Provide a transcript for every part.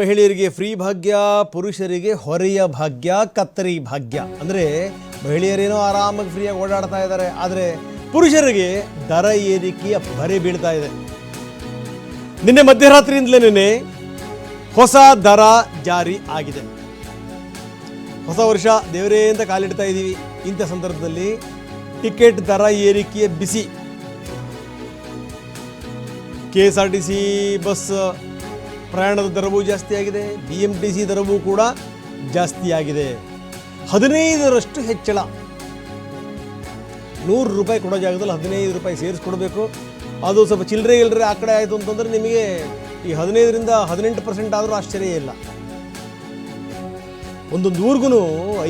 ಮಹಿಳೆಯರಿಗೆ ಫ್ರೀ ಭಾಗ್ಯ, ಪುರುಷರಿಗೆ ಹೊರೆಯ ಭಾಗ್ಯ, ಕತ್ತರಿ ಭಾಗ್ಯ. ಅಂದರೆ ಮಹಿಳೆಯರೇನೋ ಆರಾಮಾಗಿ ಫ್ರೀಯಾಗಿ ಓಡಾಡ್ತಾ ಇದ್ದಾರೆ, ಆದರೆ ಪುರುಷರಿಗೆ ದರ ಏರಿಕೆಯ ಬರೆ ಬೀಳ್ತಾ ಇದೆ. ನಿನ್ನೆ ಮಧ್ಯರಾತ್ರಿಯಿಂದಲೇ ನಿನ್ನೆ ಹೊಸ ದರ ಜಾರಿ ಆಗಿದೆ. ಹೊಸ ವರ್ಷ, ದೇವರೇ ಅಂತ ಕಾಲಿಡ್ತಾ ಇದ್ದೀವಿ. ಇಂಥ ಸಂದರ್ಭದಲ್ಲಿ ಟಿಕೆಟ್ ದರ ಏರಿಕೆಯ ಬಿಸಿ. K S R T C bus ಪ್ರಯಾಣದ ದರವೂ ಜಾಸ್ತಿ ಆಗಿದೆ ಬಿ ಎಂ ಟಿ ಸಿ ದರವೂ ಕೂಡ ಜಾಸ್ತಿ ಆಗಿದೆ. ಹದಿನೈದರಷ್ಟು ಹೆಚ್ಚಳ. ನೂರು ರೂಪಾಯಿ ಕೊಡೋ ಜಾಗದಲ್ಲಿ ಹದಿನೈದು ರೂಪಾಯಿ ಸೇರಿಸ್ಕೊಡ್ಬೇಕು. ಅದು ಸ್ವಲ್ಪ ಚಿಲ್ಲರೆ ಇಲ್ಲರೆ ಆ ಕಡೆ ಆಯಿತು ಅಂತಂದರೆ ನಿಮಗೆ ಈ ಹದಿನೈದರಿಂದ ಹದಿನೆಂಟು ಪರ್ಸೆಂಟ್ ಆದರೂ ಆಶ್ಚರ್ಯ ಇಲ್ಲ. ಒಂದೊಂದು ಊರಿಗೂ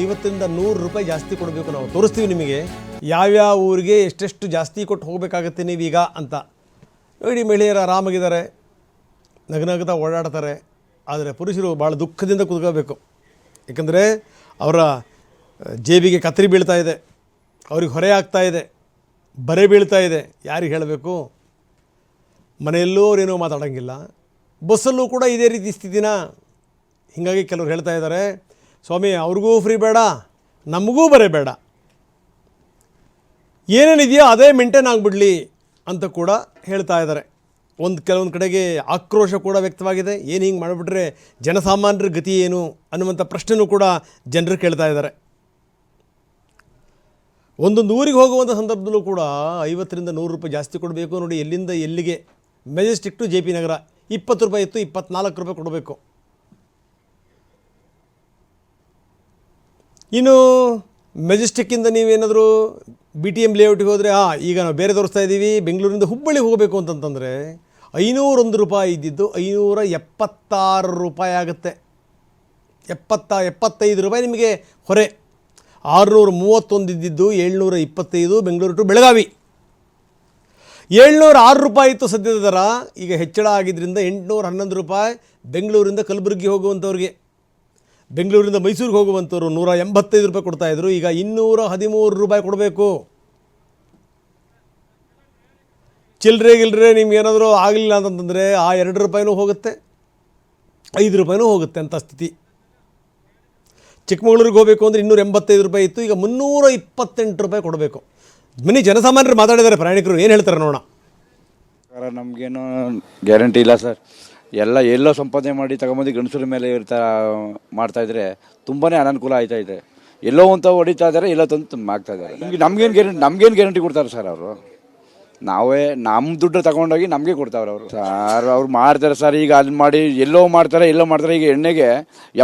ಐವತ್ತರಿಂದ ನೂರು ರೂಪಾಯಿ ಜಾಸ್ತಿ ಕೊಡಬೇಕು ನಾವು. ತೋರಿಸ್ತೀವಿ ನಿಮಗೆ ಯಾವ್ಯಾವ ಊರಿಗೆ ಎಷ್ಟೆಷ್ಟು ಜಾಸ್ತಿ ಕೊಟ್ಟು ಹೋಗಬೇಕಾಗತ್ತೆ ನೀವೀಗ ಅಂತ. ನೋಡಿ ಮಹಿಳೆಯರು ಆರಾಮಾಗಿದ್ದಾರೆ. ನಗನಗ್ತಾ ಓಡಾಡ್ತಾರೆ ಆದರೆ ಪುರುಷರು ಭಾಳ ದುಃಖದಿಂದ ಕೂತ್ಕೋಬೇಕು ಏಕೆಂದರೆ ಅವರ ಜೇಬಿಗೆ ಕತ್ತರಿ ಬೀಳ್ತಾ ಇದೆ ಅವ್ರಿಗೆ ಹೊರೆ ಆಗ್ತಾ ಇದೆ ಬರೆ ಬೀಳ್ತಾ ಇದೆ ಯಾರಿಗೆ ಹೇಳಬೇಕು ಮನೆಯಲ್ಲೂ ಅವರೇನೂ ಮಾತಾಡೋಂಗಿಲ್ಲ ಬಸ್ಸಲ್ಲೂ ಕೂಡ ಇದೇ ರೀತಿ ಸ್ಥಿತಿನ ಹೀಗಾಗಿ ಕೆಲವ್ರು ಹೇಳ್ತಾ ಇದ್ದಾರೆ ಸ್ವಾಮಿ ಅವ್ರಿಗೂ ಫ್ರೀ ಬೇಡ ನಮಗೂ ಬರೇ ಬೇಡ ಏನೇನಿದೆಯೋ ಅದೇ ಮೇಂಟೈನ್ ಆಗಿಬಿಡ್ಲಿ ಅಂತ ಕೂಡ ಹೇಳ್ತಾ ಇದ್ದಾರೆ ಒಂದು ಕೆಲವೊಂದು ಕಡೆಗೆ ಆಕ್ರೋಶ ಕೂಡ ವ್ಯಕ್ತವಾಗಿದೆ. ಏನು ಹಿಂಗೆ ಮಾಡಿಬಿಟ್ರೆ ಜನಸಾಮಾನ್ಯರ ಗತಿ ಏನು ಅನ್ನುವಂಥ ಪ್ರಶ್ನೆನೂ ಕೂಡ ಜನರು ಕೇಳ್ತಾ ಇದ್ದಾರೆ. ಒಂದೊಂದು ಊರಿಗೆ ಹೋಗುವಂಥ ಸಂದರ್ಭದಲ್ಲೂ ಕೂಡ ಐವತ್ತರಿಂದ ನೂರು ರೂಪಾಯಿ ಜಾಸ್ತಿ ಕೊಡಬೇಕು ನೋಡಿ ಎಲ್ಲಿಂದ ಎಲ್ಲಿಗೆ. Majestic to J P Nagar ಇಪ್ಪತ್ತು ರೂಪಾಯಿ ಇತ್ತು, ಇಪ್ಪತ್ನಾಲ್ಕು ರೂಪಾಯಿ ಕೊಡಬೇಕು. ಇನ್ನು ಮೆಜೆಸ್ಟಿಕ್ಕಿಂದ ನೀವೇನಾದರೂ ಬಿ ಟಿ ಎಂ ಲೇಔಟಿಗೆ ಹೋದರೆ ಹಾಂ ಈಗ ನಾವು ಬೇರೆ ತೋರಿಸ್ತಾ ಇದ್ದೀವಿ, ಬೆಂಗಳೂರಿಂದ ಹುಬ್ಬಳ್ಳಿಗೆ ಹೋಗಬೇಕು ಅಂತಂತಂದರೆ ಐನೂರೊಂದು ರೂಪಾಯಿ ಇದ್ದಿದ್ದು ಐನೂರ ಎಪ್ಪತ್ತಾರು ರೂಪಾಯಿ ಆಗುತ್ತೆ. ಎಪ್ಪತ್ತ, ಎಪ್ಪತ್ತೈದು ರೂಪಾಯಿ ನಿಮಗೆ ಹೊರೆ. ಆರುನೂರ ಮೂವತ್ತೊಂದು ಇದ್ದಿದ್ದು ಏಳ್ನೂರ ಇಪ್ಪತ್ತೈದು, ಬೆಂಗಳೂರು ಟು ಬೆಳಗಾವಿ. ಏಳ್ನೂರ ಆರು ರೂಪಾಯಿ ಇತ್ತು ಸದ್ಯದ ದರ. ಈಗ ಹೆಚ್ಚಳ ಆಗಿದ್ದರಿಂದ ಎಂಟುನೂರ ಹನ್ನೊಂದು ರೂಪಾಯಿ ಬೆಂಗಳೂರಿಂದ ಕಲಬುರಗಿ ಹೋಗುವಂಥವ್ರಿಗೆ. ಬೆಂಗಳೂರಿಂದ ಮೈಸೂರಿಗೆ ಹೋಗುವಂಥವ್ರು ನೂರ ಎಂಬತ್ತೈದು ರೂಪಾಯಿ ಕೊಡ್ತಾಯಿದ್ರು ಈಗ ಇನ್ನೂರ ಹದಿಮೂರು ರೂಪಾಯಿ ಕೊಡಬೇಕು. ಚಿಲ್ಲರೆ ಗಿಲ್ರೆ ನಿಮ್ಗೆ ಏನಾದರೂ ಆಗಲಿಲ್ಲ ಅಂತಂತಂದರೆ ಆ ಎರಡು ರೂಪಾಯಿನೂ ಹೋಗುತ್ತೆ ಐದು ರೂಪಾಯಿನೂ ಹೋಗುತ್ತೆ ಅಂತ ಸ್ಥಿತಿ. ಚಿಕ್ಕಮಗಳೂರಿಗೆ ಹೋಗಬೇಕು ಅಂದರೆ ಇನ್ನೂರ ಎಂಬತ್ತೈದು ರೂಪಾಯಿ ಇತ್ತು ಈಗ ಮುನ್ನೂರ ಇಪ್ಪತ್ತೆಂಟು ರೂಪಾಯಿ ಕೊಡಬೇಕು. ಮಿನಿ ಜನಸಾಮಾನ್ಯರು ಮಾತಾಡಿದ್ದಾರೆ ಪ್ರಯಾಣಿಕರು ಏನು ಹೇಳ್ತಾರೆ ನೋಡೋಣ. ಸರ್ ನಮಗೇನು ಗ್ಯಾರಂಟಿ ಇಲ್ಲ ಸರ್. ಎಲ್ಲ ಎಲ್ಲೋ ಸಂಪಾದನೆ ಮಾಡಿ ತಗೊಂಬಂದು ಗಂಡಸರ ಮೇಲೆ ಇರ್ತಾ ಮಾಡ್ತಾ ಇದ್ರೆ ತುಂಬಾನೇ ಅನಾನುಕೂಲ ಆಯ್ತಾ ಇದೆ. ಎಲ್ಲೋ ಅಂತ ಹೊಡಿತಾ ಇದ್ದಾರೆ ಎಲ್ಲೋ ತಂದು ಆಗ್ತಾ ಇದ್ದಾರೆ. ನಮ್ಗೆ ನಮ್ಗೇನು ಗ್ಯಾರಂಟಿ ನಮ್ಗೇನು ಗ್ಯಾರಂಟಿ ಕೊಡ್ತಾರೆ ಸರ್ ಅವರು? ನಾವೇ ನಮ್ಮ ದುಡ್ಡು ತಗೊಂಡೋಗಿ ನಮಗೆ ಕೊಡ್ತಾವ್ರೆ ಅವರು. ಸರ್, ಅವ್ರು ಮಾಡ್ತಾರೆ ಸರ್, ಈಗ ಅಲ್ಲಿ ಮಾಡಿ ಎಲ್ಲೋ ಮಾಡ್ತಾರೆ ಎಲ್ಲೋ ಮಾಡ್ತಾರೆ, ಈಗ ಎಣ್ಣೆಗೆ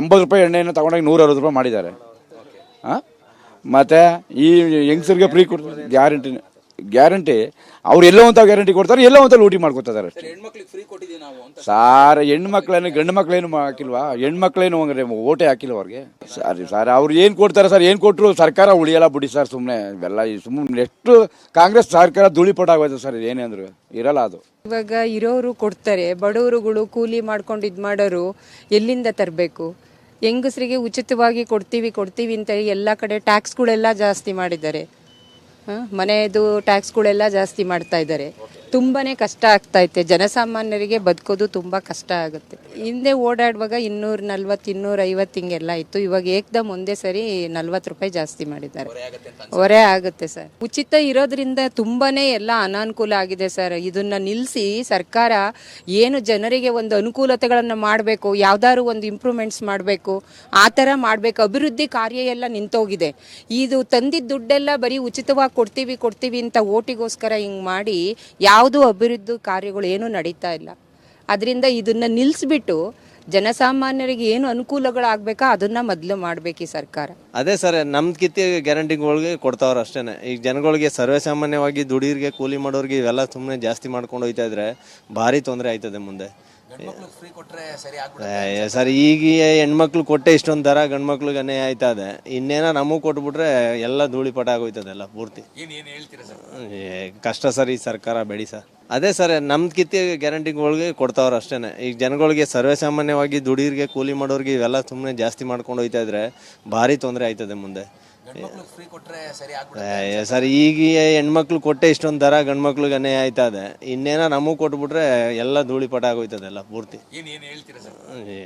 ಎಂಬತ್ತು ರೂಪಾಯಿ ಎಣ್ಣೆಯನ್ನು ತಗೊಂಡೋಗಿ ನೂರ ಅರವತ್ತು ರೂಪಾಯಿ ಮಾಡಿದ್ದಾರೆ. ಹಾಂ ಮತ್ತು ಈ ಹೆಂಗಸರಿಗೆ ಫ್ರೀ ಕೊಡ್ತಾರೆ ಗ್ಯಾರಂಟಿ ಗ್ಯಾರಂಟಿ ಅವ್ರು ಎಲ್ಲೋ ಅಂತ ಗ್ಯಾರಂಟಿ ಕೊಡ್ತಾರೆ ಎಲ್ಲೋ ಅಂತ ಲೂಟಿ ಮಾಡ್ಕೊತಾರೆ ಅಷ್ಟೇ. ಸಾರ್ ಹೆಣ್ಮಕ್ಳೇನು ಗಂಡು ಮಕ್ಳೇನು ಹಾಕಿಲ್ವಾ? ಹೆಣ್ಮಕ್ಳೇನು ಹಂಗ್ರೆ ಓಟೆ ಹಾಕಿಲ್ವ ಅವ್ರಿಗೆ? ಸರಿ ಸರ್ ಅವ್ರು ಏನು ಕೊಡ್ತಾರೆ ಸರ್ ಏನು ಕೊಟ್ಟರು ಸರ್ಕಾರ ಉಳಿಯಲ್ಲ ಬಿಡಿ ಸರ್ ಸುಮ್ಮನೆ ಇವೆಲ್ಲ ಸುಮ್ಮನೆ ಎಷ್ಟು ಕಾಂಗ್ರೆಸ್ ಸರ್ಕಾರ ಧೂಳಿಪಟ ಆಗೋಯ್ತು ಸರ್ ಏನೇ ಅಂದ್ರು. ಇರಲ್ಲ ಅದು. ಇವಾಗ ಇರೋರು ಕೊಡ್ತಾರೆ ಬಡವರುಗಳು ಕೂಲಿ ಮಾಡ್ಕೊಂಡು ಇದು ಮಾಡೋರು ಎಲ್ಲಿಂದ ತರಬೇಕು? ಹೆಂಗಸರಿಗೆ ಉಚಿತವಾಗಿ ಕೊಡ್ತೀವಿ ಕೊಡ್ತೀವಿ ಅಂತ ಎಲ್ಲ ಕಡೆ ಟ್ಯಾಕ್ಸ್ಗಳೆಲ್ಲ ಜಾಸ್ತಿ ಮಾಡಿದ್ದಾರೆ? ಮನೆಯದು ಟ್ಯಾಕ್ಸ್ಗಳೆಲ್ಲ ಜಾಸ್ತಿ ಮಾಡ್ತಾ ಇದ್ದಾರೆ. ತುಂಬಾನೇ ಕಷ್ಟ ಆಗ್ತಾ ಐತೆ. ಜನಸಾಮಾನ್ಯರಿಗೆ ಬದುಕೋದು ತುಂಬಾ ಕಷ್ಟ ಆಗುತ್ತೆ. ಹಿಂದೆ ಓಡಾಡುವಾಗ ಇನ್ನೂರ ನಲ್ವತ್ತು ಇನ್ನೂರ ಐವತ್ತು ಹಿಂಗೆಲ್ಲ ಇತ್ತು. ಇವಾಗ ಏಕ್ದಮ್ ಒಂದೇ ಸರಿ ನಲ್ವತ್ತು ರೂಪಾಯಿ ಜಾಸ್ತಿ ಮಾಡಿದ್ದಾರೆ. ಹೊರೆ ಆಗುತ್ತೆ ಸರ್. ಉಚಿತ ಇರೋದ್ರಿಂದ ತುಂಬಾನೇ ಎಲ್ಲ ಅನಾನುಕೂಲ ಆಗಿದೆ ಸರ್. ಇದನ್ನ ನಿಲ್ಲಿಸಿ ಸರ್ಕಾರ ಏನು ಜನರಿಗೆ ಒಂದು ಅನುಕೂಲತೆಗಳನ್ನು ಮಾಡಬೇಕು ಯಾವ್ದಾದ್ರು ಒಂದು ಇಂಪ್ರೂವ್ಮೆಂಟ್ಸ್ ಮಾಡಬೇಕು ಆ ಥರ ಮಾಡಬೇಕು. ಅಭಿವೃದ್ಧಿ ಕಾರ್ಯ ಎಲ್ಲ ನಿಂತೋಗಿದೆ. ಇದು ತಂದಿದ್ದ ದುಡ್ಡೆಲ್ಲ ಬರೀ ಉಚಿತವಾಗಿ ಕೊಡ್ತೀವಿ ಕೊಡ್ತೀವಿ ಅಂತ ಓಟಿಗೋಸ್ಕರ ಹಿಂಗೆ ಮಾಡಿ ಯಾವುದು ಅಭಿವೃದ್ಧಿ ಕಾರ್ಯಗಳು ಏನೂ ನಡೀತಾ ಇಲ್ಲ. ಅದರಿಂದ ಇದನ್ನು ನಿಲ್ಲಿಸ್ಬಿಟ್ಟು ಜನಸಾಮಾನ್ಯರಿಗೆ ಏನು ಅನುಕೂಲಗಳಾಗಬೇಕಾ ಅದನ್ನ ಮೊದಲು ಮಾಡಬೇಕು ಈ ಸರ್ಕಾರ. ಅದೇ ಸರ್ ನಮ್ ಕಿತ್ತಿ ಗ್ಯಾರಂಟಿಗಳಿಗೆ ಕೊಡ್ತಾವ್ರ ಅಷ್ಟೇನೆ. ಈಗ ಜನಗಳಿಗೆ ಸರ್ವೇ ಸಾಮಾನ್ಯವಾಗಿ ದುಡಿಯರ್ಗೆ ಕೂಲಿ ಮಾಡೋರಿಗೆ ಇವೆಲ್ಲ ಸುಮ್ಮನೆ ಜಾಸ್ತಿ ಮಾಡ್ಕೊಂಡು ಹೋಯ್ತಾ ಇದ್ರೆ ಭಾರಿ ತೊಂದರೆ ಆಯ್ತದೆ ಮುಂದೆ. ಏ, ಸರ್ ಈಗ ಹೆಣ್ಮಕ್ಳು ಕೊಟ್ಟೆ ಇಷ್ಟೊಂದು ದರ ಗಂಡ್ಮಕ್ಳಿಗೆ ಅನ್ಯಾಯ ಆಯ್ತಾ ಇದೆ. ಇನ್ನೇನ ನಮಗೂ ಕೊಟ್ಬಿಟ್ರೆ ಎಲ್ಲ ಧೂಳಿಪಟ ಆಗೋಯ್ತದೆಲ್ಲ ಪೂರ್ತಿ. ಏ, ಕಷ್ಟ ಸರ್ ಈ ಸರ್ಕಾರ ಬೆಳಿ ಸರ್. ಅದೇ ಸರ್ ನಮ್ ಕಿತ್ತಿ ಗ್ಯಾರಂಟಿಗಳಿಗೆ ಕೊಡ್ತಾವ್ರ ಅಷ್ಟೇ ಈಗ ಜನಗಳಿಗೆ ಸರ್ವೇ ಸಾಮಾನ್ಯವಾಗಿ ದುಡಿಯರಿಗೆ ಕೂಲಿ ಮಾಡೋರಿಗೆ ಇವೆಲ್ಲ ಸುಮ್ಮನೆ ಜಾಸ್ತಿ ಮಾಡ್ಕೊಂಡು ಹೋಯ್ತಾ ಇದ್ರೆ ಭಾರಿ ತೊಂದರೆ ಆಯ್ತದೆ ಮುಂದೆ. ಏ, ಸರ್ ಈಗ ಹೆಣ್ಮಕ್ಳು ಕೊಟ್ಟೆ ಇಷ್ಟೊಂದು ದರ ಗಂಡ್ಮಕ್ಳಿಗೆ ಅನ್ಯಾಯ ಆಯ್ತಾ ಇದೆ. ಇನ್ನೇನೋ ನಮಗೂ ಕೊಟ್ಬಿಟ್ರೆ ಎಲ್ಲ ಧೂಳಿಪಟ ಆಗೋಯ್ತದೆಲ್ಲ ಪೂರ್ತಿ. ಏ